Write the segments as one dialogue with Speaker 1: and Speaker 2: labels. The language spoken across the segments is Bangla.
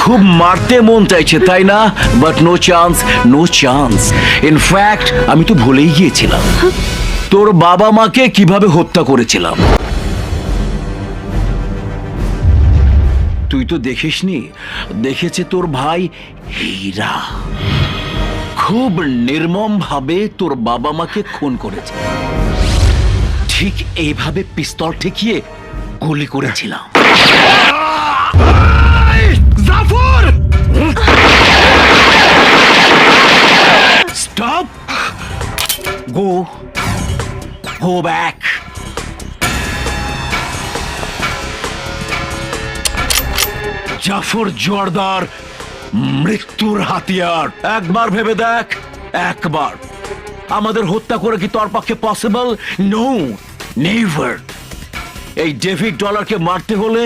Speaker 1: খুব মারতে মন চাইছে, তাই না? But no chance no chance in fact আমি তো ভুলেই গিয়েছিলাম। তোর বাবা মাকে কীভাবে হত্যা করেছিলাম? তুই তো দেখিসনি, দেখেছে তোর ভাই হীরা। খুব নির্মম ভাবে তোর বাবা মাকে খুন করেছে। ঠিক এইভাবে পিস্তল ঠেকিয়ে গুলি করেছিলাম।
Speaker 2: Jafar!
Speaker 1: Stop! Go! Go back! Jafar Joardar মৃত্যুর হাতিয়ার। একবার ভেবে দেখ, একবার। আমাদের হত্যা করে কি তোর পক্ষে পসিবল নো নেভার এই ডেভিড ডলারকে মারতে হলে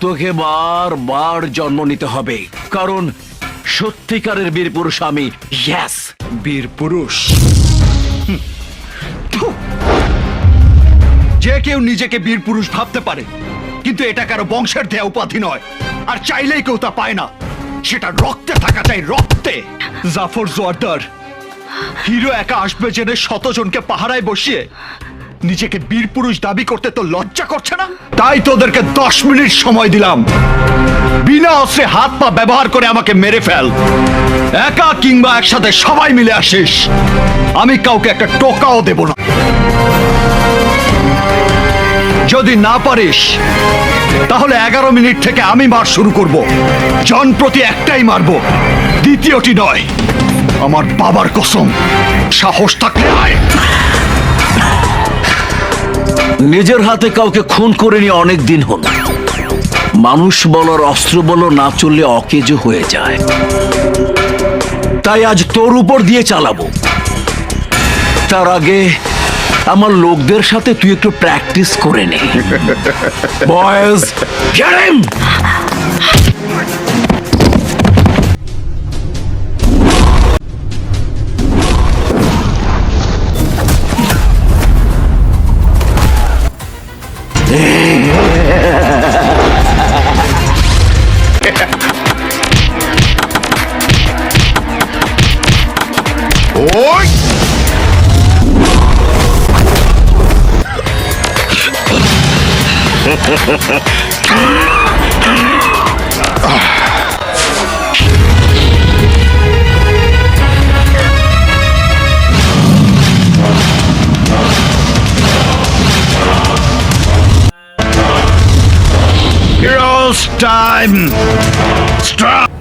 Speaker 1: তোকে বারবার জন্ম নিতে হবে। কারণ সত্যিকারের বীর পুরুষ আমি ইয়েস
Speaker 2: বীর পুরুষ। যে কেউ নিজেকে বীর পুরুষ ভাবতে পারে, কিন্তু এটা কারও বংশের দেয়া উপাধি নয়। আর চাইলেই কেউ তা পায় না। সেটা রক্তে থাকা চাই, রক্তে। জাফর জোয়ারদার, হিরো একা আসবে জেনে শতজনকে পাহারায় বসিয়ে। নিজেকে বীর পুরুষ দাবি করতে তো লজ্জা করছে না? তাই তোদেরকে দশ মিনিট সময় দিলাম। বিনা অস্ত্রে হাত পা ব্যবহার করে আমাকে মেরে ফেল। একা কিংবা একসাথে সবাই মিলে আসিস। আমি কাউকে একটা টোকাও দেব না। যদি না পারিস, তাহলে এগারো মিনিট থেকে আমি মার শুরু করব। জন প্রতি একটাই মারব। দ্বিতীয়টি নয়। আমার বাবার কসম। সাহস থাকলে
Speaker 1: নিজের হাতে কাউকে খুন করে নিয়ে অনেক দিন হল। মানুষ বলো অস্ত্র বলো না চললে অকেজ হয়ে যায়। তাই আজ তোর উপর দিয়ে চালাবো। তার আগে আমার লোকদের সাথে তুই একটু প্র্যাকটিস করে নে। বয়েজ
Speaker 2: ওই Girls' time! Stop!